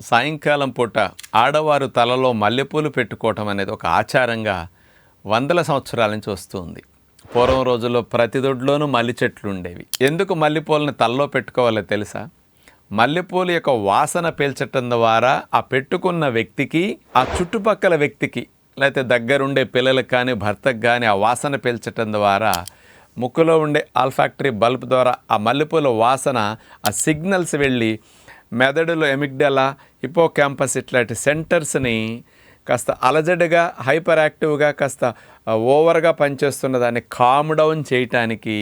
సాయంకాలం పూట ఆడవారు తలలో మల్లెపూలు పెట్టుకోవటం అనేది ఒక ఆచారంగా వందల సంవత్సరాల నుంచి వస్తుంది. పూర్వం రోజుల్లో ప్రతి దొడ్లోనూ మల్లి చెట్లు ఉండేవి. ఎందుకు మల్లెపూలని తలలో పెట్టుకోవాలో తెలుసా? మల్లెపూలు యొక్క వాసన పీల్చటం ద్వారా ఆ పెట్టుకున్న వ్యక్తికి ఆ చుట్టుపక్కల వ్యక్తికి లేకపోతే దగ్గరుండే పిల్లలకు కానీ భర్తకు కానీ ఆ వాసన పీల్చటం ద్వారా ముక్కులో ఉండే ఆల్ఫాక్టరీ బల్బ్ ద్వారా ఆ మల్లెపూల వాసన ఆ సిగ్నల్స్ వెళ్ళి మెదడులో ఎమిగ్డలా హిపో క్యాంపస్ ఇట్లాంటి సెంటర్స్ని కాస్త అలజడిగా హైపర్ యాక్టివ్గా కాస్త ఓవర్గా పనిచేస్తున్న దాన్ని కామ్ డౌన్ చేయటానికి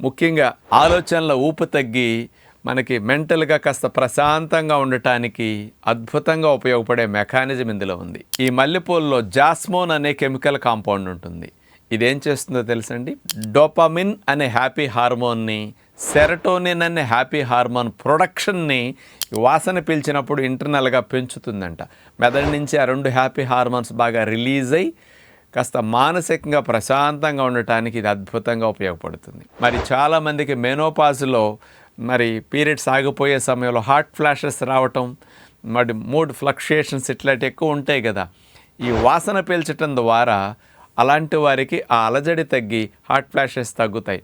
ముఖ్యంగా ఆలోచనల ఊపు తగ్గి మనకి మెంటల్గా కాస్త ప్రశాంతంగా ఉండటానికి అద్భుతంగా ఉపయోగపడే మెకానిజం ఇందులో ఉంది. ఈ మల్లెపూల్లో జాస్మోన్ అనే కెమికల్ కాంపౌండ్ ఉంటుంది. ఇదేం చేస్తుందో తెలుసండి? డోపామిన్ అనే హ్యాపీ హార్మోన్ని సెరటోనిన్ అనే హ్యాపీ హార్మోన్ ప్రొడక్షన్ని వాసన పీల్చినప్పుడు ఇంటర్నల్గా పెంచుతుందంట. మెదడు నుంచి ఆ రెండు హ్యాపీ హార్మోన్స్ బాగా రిలీజ్ అయ్యి కాస్త మానసికంగా ప్రశాంతంగా ఉండటానికి ఇది అద్భుతంగా ఉపయోగపడుతుంది. మరి చాలామందికి మెనోపాజ్లో మరి పీరియడ్స్ ఆగిపోయే సమయంలో హార్ట్ ఫ్లాషెస్ రావటం మరి మూడ్ ఫ్లక్చుయేషన్స్ ఇట్లాంటి ఎక్కువ ఉంటాయి కదా. ఈ వాసన పీల్చటం ద్వారా అలాంటి వారికి ఆ అలజడి తగ్గి హార్ట్ ఫ్లాషెస్ తగ్గుతాయి.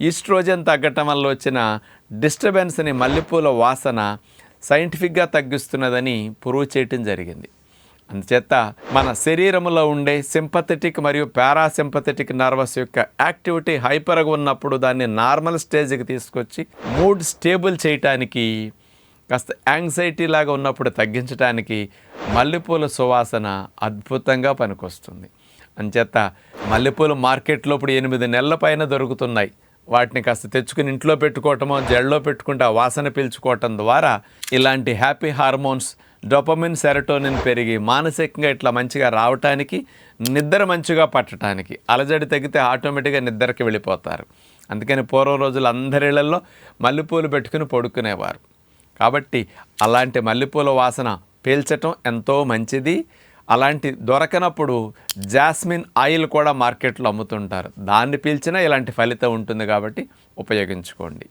ఈస్ట్రోజన్ తగ్గటం వల్ల వచ్చిన డిస్టర్బెన్స్ని మల్లెపూల వాసన సైంటిఫిక్గా తగ్గిస్తున్నదని ప్రూవ్ చేయటం జరిగింది. అందుచేత మన శరీరంలో ఉండే సింపథెటిక్ మరియు పారాసింపథెటిక్ నర్వస్ యొక్క యాక్టివిటీ హైపర్గా ఉన్నప్పుడు దాన్ని నార్మల్ స్టేజ్కి తీసుకొచ్చి మూడ్ స్టేబుల్ చేయటానికి కాస్త యాంగ్జైటీ లాగా ఉన్నప్పుడు తగ్గించడానికి మల్లెపూల సువాసన అద్భుతంగా పనికొస్తుంది. అంచేత మల్లెపూలు మార్కెట్లో ఇప్పుడు ఎనిమిది నెలల పైన దొరుకుతున్నాయి. వాటిని కాస్త తెచ్చుకుని ఇంట్లో పెట్టుకోవటమో జడలో పెట్టుకుంటే ఆ వాసన పీల్చుకోవటం ద్వారా ఇలాంటి హ్యాపీ హార్మోన్స్ డొపమిన్ సెరటోనిన్ పెరిగి మానసికంగా ఇట్లా మంచిగా రావటానికి నిద్ర మంచిగా పట్టడానికి అలజడి తగ్గితే ఆటోమేటిక్గా నిద్రకి వెళ్ళిపోతారు. అందుకని పూర్వం రోజులు అందరిళ్ళలో మల్లెపూలు పెట్టుకుని పడుకునేవారు. కాబట్టి అలాంటి మల్లెపూల వాసన పీల్చటం ఎంతో మంచిది. అలాంటి దొరకనప్పుడు జాస్మిన్ ఆయిల్ కూడా మార్కెట్లో అమ్ముతుంటారు. దాన్ని పీల్చినా ఇలాంటి ఫలితం ఉంటుంది కాబట్టి ఉపయోగించుకోండి.